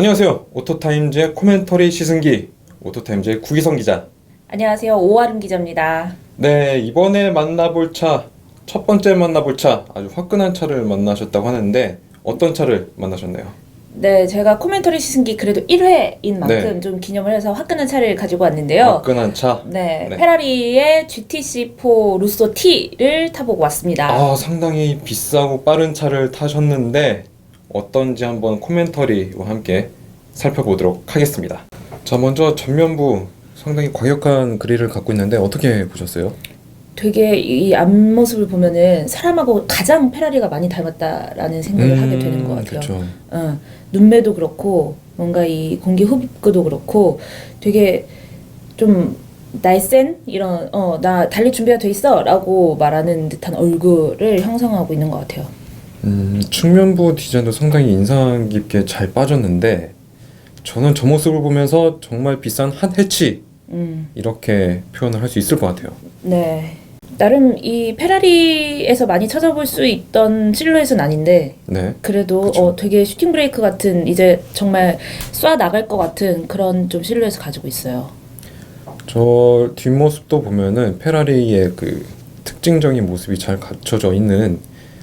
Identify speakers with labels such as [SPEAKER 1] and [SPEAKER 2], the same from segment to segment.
[SPEAKER 1] 안녕하세요. 오토타임즈의 코멘터리 시승기 오토타임즈의 구기성 기자.
[SPEAKER 2] 안녕하세요. 오아름 기자입니다.
[SPEAKER 1] 네, 이번에 만나볼 차, 첫 번째 만나볼 차, 아주 화끈한 차를 만나셨다고 하는데 어떤 차를 만나셨나요?
[SPEAKER 2] 네, 제가 코멘터리 시승기 그래도 1회인 만큼
[SPEAKER 1] 네.
[SPEAKER 2] 좀 기념을 해서 화끈한 차를 가지고 왔는데요.
[SPEAKER 1] 화끈한 차.
[SPEAKER 2] 네,
[SPEAKER 1] 네.
[SPEAKER 2] 페라리의 GTC4 루소 T를 타보고 왔습니다.
[SPEAKER 1] 아, 상당히 비싸고 빠른 차를 타셨는데 어떤지 한번 코멘터리와 함께 살펴보도록 하겠습니다. 자, 먼저 전면부 상당히 과격한 그릴을 갖고 있는데 어떻게 보셨어요?
[SPEAKER 2] 되게 이 앞모습을 보면은 사람하고 가장 페라리가 많이 닮았다라는 생각을 하게 되는 것 같아요.
[SPEAKER 1] 그렇죠.
[SPEAKER 2] 어, 눈매도 그렇고 뭔가 이 공기 흡입구도 그렇고 되게 좀 날쌘 이런 어 나 달릴 준비가 돼 있어라고 말하는 듯한 얼굴을 형성하고 있는 것 같아요.
[SPEAKER 1] 음, 측면부 디자인도 상당히 인상 깊게 잘 빠졌는데 저는 저 모습을 보면서 정말 비싼 한 해치
[SPEAKER 2] 음,
[SPEAKER 1] 이렇게 표현을 할 수 있을 것 같아요.
[SPEAKER 2] 네. 나름 이 페라리에서 많이 찾아볼 수 있던 실루엣은 아닌데
[SPEAKER 1] 네.
[SPEAKER 2] 그래도
[SPEAKER 1] 그쵸.
[SPEAKER 2] 어 되게 슈팅 브레이크 같은 이제 정말 쏴 나갈 것 같은 그런 좀 실루엣을 가지고 있어요.
[SPEAKER 1] 저 뒷모습도 보면은 페라리의 그 특징적인 모습이 잘 갖춰져 있는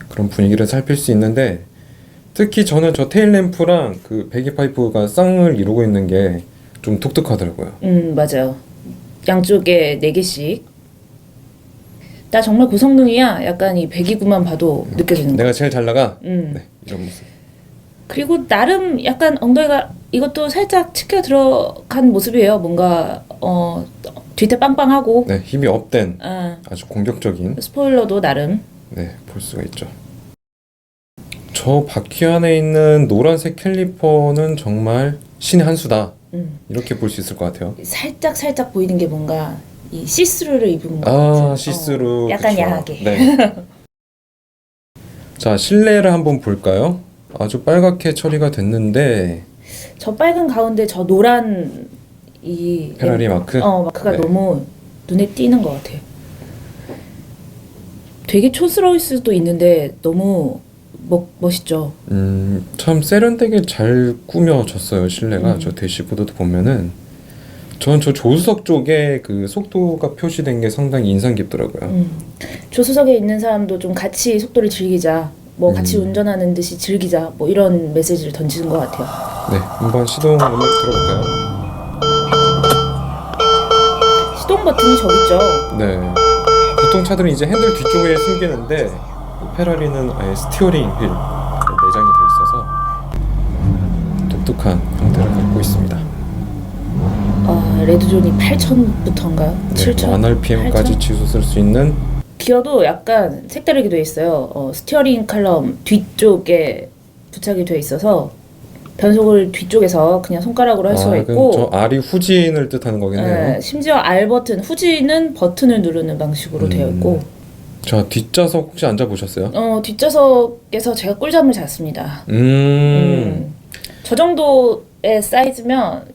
[SPEAKER 1] 그런 분위기를 살필 수 있는데 특히 저는 저 테일 램프랑 그 배기 파이프가 쌍을 이루고 있는 게 좀 독특하더라고요.
[SPEAKER 2] 음 맞아요. 양쪽에 네 개씩. 나 정말 고성능이야. 약간 이 배기구만 봐도 느껴지는 거.
[SPEAKER 1] 내가 제일 잘 나가.
[SPEAKER 2] 음.
[SPEAKER 1] 네, 이런 모습.
[SPEAKER 2] 그리고 나름 약간 엉덩이가 이것도 살짝 치켜 들어간 모습이에요. 뭔가 어 뒤태 빵빵하고
[SPEAKER 1] 네, 힘이 업된
[SPEAKER 2] 아,
[SPEAKER 1] 아주 공격적인
[SPEAKER 2] 스포일러도 나름.
[SPEAKER 1] 네, 볼 수가 있죠. 저 바퀴 안에 있는 노란색 캘리퍼는 정말 신의 한 수다.
[SPEAKER 2] 음.
[SPEAKER 1] 이렇게 볼 수 있을 것 같아요.
[SPEAKER 2] 살짝 살짝 보이는 게 뭔가 이 시스루를 입은 것
[SPEAKER 1] 아,
[SPEAKER 2] 같은.
[SPEAKER 1] 시스루.
[SPEAKER 2] 어, 약간
[SPEAKER 1] 그쵸.
[SPEAKER 2] 야하게.
[SPEAKER 1] 네. 자, 실내를 한번 볼까요? 아주 빨갛게 처리가 됐는데
[SPEAKER 2] 저 빨간 가운데 저 노란 이
[SPEAKER 1] 페라리 마크.
[SPEAKER 2] 어 마크가
[SPEAKER 1] 네.
[SPEAKER 2] 너무 눈에 띄는 것 같아요. 되게 촌스러울 수도 있는데 너무 멋 멋있죠.
[SPEAKER 1] 음, 참 세련되게 잘 꾸며졌어요. 실내가
[SPEAKER 2] 음.
[SPEAKER 1] 저 대시보드도 보면은 전 저 조수석 쪽에 그 속도가 표시된 게 상당히 인상 깊더라고요.
[SPEAKER 2] 음. 조수석에 있는 사람도 좀 같이 속도를 즐기자. 뭐 같이
[SPEAKER 1] 음.
[SPEAKER 2] 운전하는 듯이 즐기자. 뭐 이런 메시지를 던지는 것 같아요.
[SPEAKER 1] 네, 한번 시동 음악 들어볼까요?
[SPEAKER 2] 시동 버튼이 저기 있죠.
[SPEAKER 1] 네. 보통 차들은 이제 핸들 뒤쪽에 숨기는데 이 페라리는 아예 스티어링 휠 내장이 되어 있어서 독특한 형태를 갖고 있습니다.
[SPEAKER 2] 어, 레드존이 8,000부터인가요?
[SPEAKER 1] 네,
[SPEAKER 2] 7,000?
[SPEAKER 1] 1rpm까지 치솟을 수 있는
[SPEAKER 2] 기어도 약간 색다르게 되어 있어요. 어, 스티어링 칼럼 뒤쪽에 부착이 되어 있어서 변속을 뒤쪽에서 그냥 손가락으로 할 수가
[SPEAKER 1] 아,
[SPEAKER 2] 있고
[SPEAKER 1] 저 R이 후진을 뜻하는 거겠네요.
[SPEAKER 2] 네, 심지어 R 버튼 후진은 버튼을 누르는 방식으로
[SPEAKER 1] 음.
[SPEAKER 2] 되어 있고
[SPEAKER 1] 자 뒷좌석 혹시 앉아 보셨어요?
[SPEAKER 2] 어, 뒷좌석에서 제가 꿀잠을 잤습니다.
[SPEAKER 1] 음,
[SPEAKER 2] 음. 저 정도의 사이즈면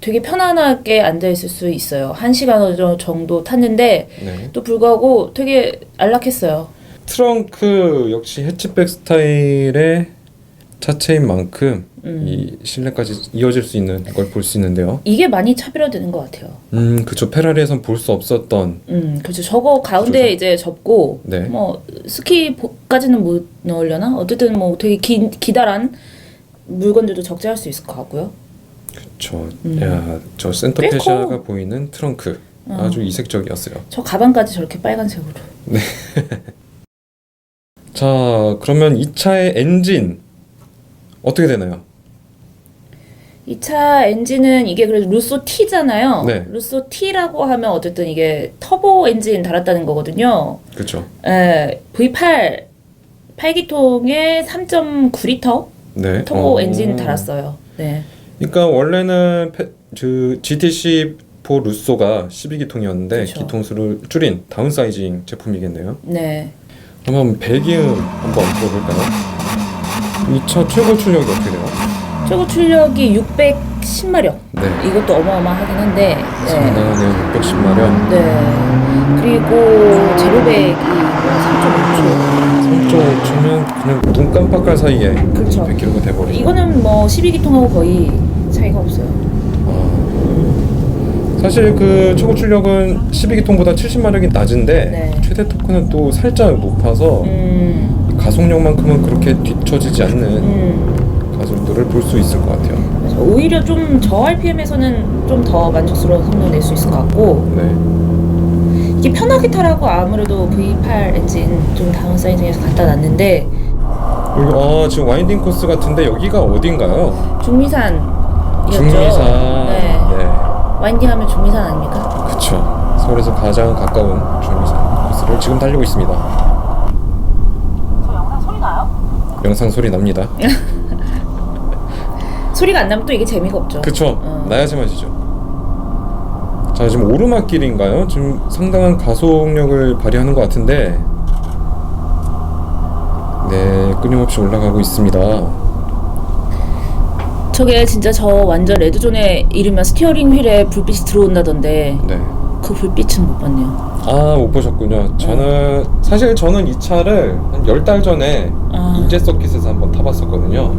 [SPEAKER 2] 되게 편안하게 앉아 있을 수 있어요. 한 시간 정도 탔는데
[SPEAKER 1] 네.
[SPEAKER 2] 또 불구하고 되게 안락했어요.
[SPEAKER 1] 트렁크 역시 해치백 스타일의 차체인 만큼
[SPEAKER 2] 음.
[SPEAKER 1] 이 실내까지 이어질 수 있는 걸 볼 수 있는데요.
[SPEAKER 2] 이게 많이 차별화되는 것 같아요.
[SPEAKER 1] 음, 그쵸 페라리에선 볼 수 없었던
[SPEAKER 2] 음, 그렇죠. 저거 가운데
[SPEAKER 1] 그죠.
[SPEAKER 2] 이제 접고
[SPEAKER 1] 네.
[SPEAKER 2] 뭐 스키까지는 못 넣으려나? 어쨌든 뭐 되게 기, 기다란 물건들도 적재할 수 있을 것 같고요.
[SPEAKER 1] 저,
[SPEAKER 2] 음.
[SPEAKER 1] 야,
[SPEAKER 2] 저꽤
[SPEAKER 1] 센터페시아가
[SPEAKER 2] 커.
[SPEAKER 1] 보이는 트렁크
[SPEAKER 2] 어.
[SPEAKER 1] 아주 이색적이었어요.
[SPEAKER 2] 저 가방까지 저렇게 빨간색으로.
[SPEAKER 1] 자, 그러면 이 차의 엔진 어떻게 되나요?
[SPEAKER 2] 이 차 엔진은 이게 그래도 루소 T잖아요.
[SPEAKER 1] 네.
[SPEAKER 2] 루소 T라고 하면 어쨌든 이게 터보 엔진 달았다는 거거든요.
[SPEAKER 1] 그렇죠.
[SPEAKER 2] 에, V8 8기통에 3.9리터
[SPEAKER 1] 네.
[SPEAKER 2] 터보
[SPEAKER 1] 어.
[SPEAKER 2] 엔진 달았어요. 네.
[SPEAKER 1] 그러니까 원래는 페, 그 GTC4 루소가 12기통이었는데
[SPEAKER 2] 그쵸.
[SPEAKER 1] 기통수를 줄인 다운사이징 제품이겠네요.
[SPEAKER 2] 네.
[SPEAKER 1] 그러면 배기음 한번 들어볼까요? 이 차 최고 출력이 어떻게 돼요?
[SPEAKER 2] 최고 출력이 610마력.
[SPEAKER 1] 네.
[SPEAKER 2] 이것도 어마어마하긴 한데. 네.
[SPEAKER 1] 상당하네요. 610마력.
[SPEAKER 2] 네. 그리고 제로백이 3.5초.
[SPEAKER 1] 3.5초면 그냥 눈 깜빡할 사이에
[SPEAKER 2] 그렇죠.
[SPEAKER 1] 100km가 돼버리죠.
[SPEAKER 2] 이거는 뭐 12기통하고 거의 차이가 없어요.
[SPEAKER 1] 아. 사실 그 최고 출력은 12기통보다 70마력이 낮은데
[SPEAKER 2] 네.
[SPEAKER 1] 최대 토크는 또 살짝 높아서
[SPEAKER 2] 음,
[SPEAKER 1] 가속력만큼은 그렇게 뒤처지지 않는
[SPEAKER 2] 음.
[SPEAKER 1] 가속도를 볼 수 있을 것 같아요.
[SPEAKER 2] 그래서 오히려 좀 저 RPM에서는 좀 더 만족스러운 성능 낼 수 있을 것 같고
[SPEAKER 1] 네.
[SPEAKER 2] 이게 편하게 타라고 아무래도 V8 엔진 좀 다운 사이즈에서 갖다 놨는데
[SPEAKER 1] 여기 아 지금 와인딩 코스 같은데 여기가 어딘가요?
[SPEAKER 2] 중미산이었죠.
[SPEAKER 1] 중미산.
[SPEAKER 2] 네.
[SPEAKER 1] 네.
[SPEAKER 2] 와인딩하면 중미산 아닙니까?
[SPEAKER 1] 그쵸. 서울에서 가장 가까운 중미산 코스를 지금 달리고 있습니다.
[SPEAKER 2] 저 영상 소리
[SPEAKER 1] 납니다.
[SPEAKER 2] 소리가 안 나면 또 이게 재미가 없죠.
[SPEAKER 1] 그쵸.
[SPEAKER 2] 어.
[SPEAKER 1] 나야지 맛이죠. 자 지금 오르막길인가요? 지금 상당한 가속력을 발휘하는 것 같은데 네 끊임없이 올라가고 있습니다.
[SPEAKER 2] 저게 진짜 저 완전 레드존에 이르면 스티어링 휠에 불빛이 들어온다던데
[SPEAKER 1] 네.
[SPEAKER 2] 그 불빛은 못 봤네요.
[SPEAKER 1] 아 못 보셨군요. 저는 사실 저는 이 차를 한열달 전에
[SPEAKER 2] 아.
[SPEAKER 1] 인제 서킷에서 한번 타봤었거든요.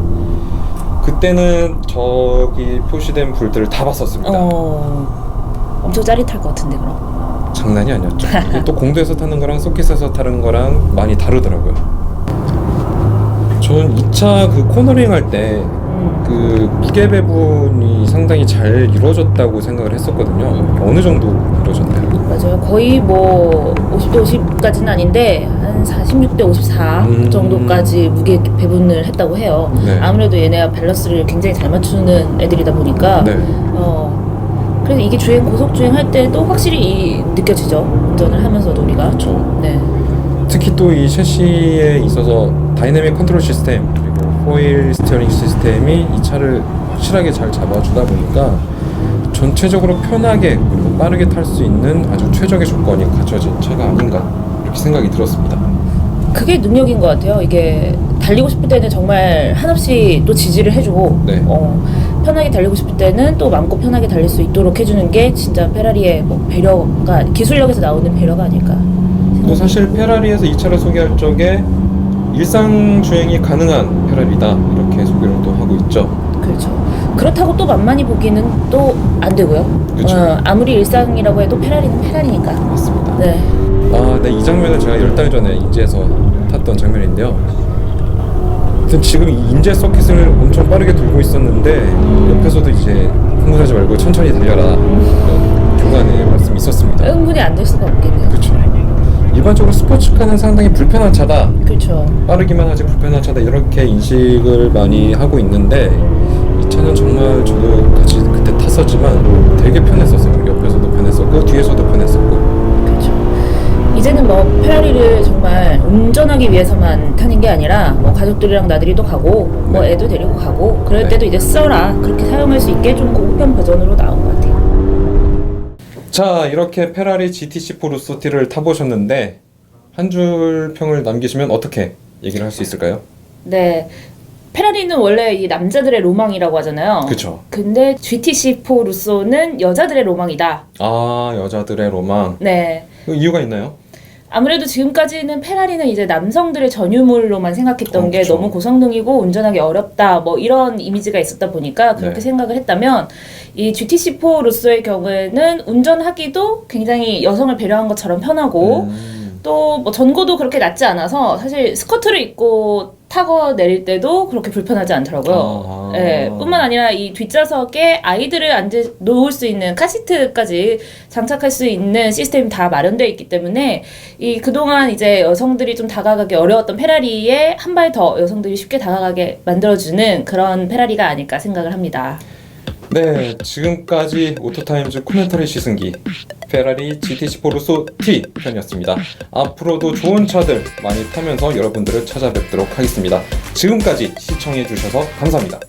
[SPEAKER 1] 그때는 저기 표시된 불들을 다 봤었습니다.
[SPEAKER 2] 어, 엄청 짜릿할 것 같은데 그럼.
[SPEAKER 1] 장난이 아니었죠. 이게 또 공도에서 타는 거랑 서킷에서 타는 거랑 많이 다르더라고요. 전이차그 코너링 할때
[SPEAKER 2] 음.
[SPEAKER 1] 그 무게 배분이 상당히 잘 이루어졌다고 생각을 했었거든요. 어느 정도 이루어졌나요?
[SPEAKER 2] 맞아요. 거의 뭐 50대 50까지는 아닌데 한 46대 54
[SPEAKER 1] 음.
[SPEAKER 2] 정도까지 무게 배분을 했다고 해요.
[SPEAKER 1] 네.
[SPEAKER 2] 아무래도 얘네가 밸런스를 굉장히 잘 맞추는 애들이다 보니까
[SPEAKER 1] 네.
[SPEAKER 2] 어 그래서 이게 주행 고속 주행할 때도 확실히 이, 느껴지죠. 운전을 하면서도 우리가. 네.
[SPEAKER 1] 특히 또 이 셰시에 있어서 다이내믹 컨트롤 시스템 포일 스티어링 시스템이 이 차를 확실하게 잘 잡아주다 보니까 전체적으로 편하게 그리고 빠르게 탈 수 있는 아주 최적의 조건이 갖춰진 차가 아닌가 이렇게 생각이 들었습니다.
[SPEAKER 2] 그게 능력인 것 같아요. 이게 달리고 싶을 때는 정말 한없이 또 지지를 해주고,
[SPEAKER 1] 네.
[SPEAKER 2] 어, 편하게 달리고 싶을 때는 또 마음껏 편하게 달릴 수 있도록 해주는 게 진짜 페라리의 뭐 배려가 기술력에서 나오는 배려가 아닐까.
[SPEAKER 1] 또 사실 페라리에서 이 차를 소개할 적에 일상 주행이 가능한 페라리다 이렇게 소개를 또 하고 있죠.
[SPEAKER 2] 그렇죠. 그렇다고 또 만만히 보기는 또 안 되고요.
[SPEAKER 1] 그쵸.
[SPEAKER 2] 어, 아무리 일상이라고 해도 페라리는 페라리니까.
[SPEAKER 1] 맞습니다.
[SPEAKER 2] 네.
[SPEAKER 1] 아, 네, 이 장면을 제가 열 달 전에 인제에서 탔던 장면인데요. 아무튼 지금 이 인제 서킷을 엄청 빠르게 돌고 있었는데 옆에서도 이제 흥분하지 말고 천천히 달려라 이런 교관의 말씀이 있었습니다.
[SPEAKER 2] 흥분이 안 될 수가 없겠네요.
[SPEAKER 1] 그렇죠. 일반적으로 스포츠카는 상당히 불편한 차다.
[SPEAKER 2] 그렇죠.
[SPEAKER 1] 빠르기만 하지 불편한 차다 이렇게 인식을 많이 하고 있는데 이 차는 정말 저도 같이 그때 탔었지만 되게 편했었어요. 옆에서도 편했었고 뒤에서도 편했었고.
[SPEAKER 2] 그렇죠. 이제는 뭐 페라리를 정말 운전하기 위해서만 타는 게 아니라 뭐 가족들이랑 나들이도 가고 뭐
[SPEAKER 1] 네.
[SPEAKER 2] 애도 데리고 가고 그럴
[SPEAKER 1] 네.
[SPEAKER 2] 때도 이제 써라 그렇게 사용할 수 있게 좀 고급형 버전으로 나온 것 같아요.
[SPEAKER 1] 자 이렇게 페라리 GT4 루소티를 타보셨는데 한 줄 평을 남기시면 어떻게 얘기를 할 수 있을까요?
[SPEAKER 2] 네. 페라리는 원래 이 남자들의 로망이라고 하잖아요.
[SPEAKER 1] 그쵸.
[SPEAKER 2] 근데 GTC4 루소는 여자들의 로망이다.
[SPEAKER 1] 아 여자들의 로망
[SPEAKER 2] 네.
[SPEAKER 1] 그 이유가 있나요?
[SPEAKER 2] 아무래도 지금까지는 페라리는 이제 남성들의 전유물로만 생각했던
[SPEAKER 1] 어,
[SPEAKER 2] 게
[SPEAKER 1] 그쵸.
[SPEAKER 2] 너무 고성능이고 운전하기 어렵다 뭐 이런 이미지가 있었다 보니까 그렇게
[SPEAKER 1] 네.
[SPEAKER 2] 생각을 했다면 이 GTC4 루소의 경우에는 운전하기도 굉장히 여성을 배려한 것처럼 편하고
[SPEAKER 1] 음,
[SPEAKER 2] 또뭐 전고도 그렇게 낮지 않아서 사실 스커트를 입고 타고 내릴 때도 그렇게 불편하지 않더라고요.
[SPEAKER 1] 아.
[SPEAKER 2] 예, 뿐만 아니라 이 뒷좌석에 아이들을 앉아 놓을 수 있는 카시트까지 장착할 수 있는 시스템이 다 마련되어 있기 때문에 이 그동안 이제 여성들이 좀 다가가기 어려웠던 페라리에 한 발 더 여성들이 쉽게 다가가게 만들어주는 그런 페라리가 아닐까 생각을 합니다.
[SPEAKER 1] 네 지금까지 오토타임즈 코멘터리 시승기 페라리 GT4 루소 T 편이었습니다. 앞으로도 좋은 차들 많이 타면서 여러분들을 찾아뵙도록 하겠습니다. 지금까지 시청해주셔서 감사합니다.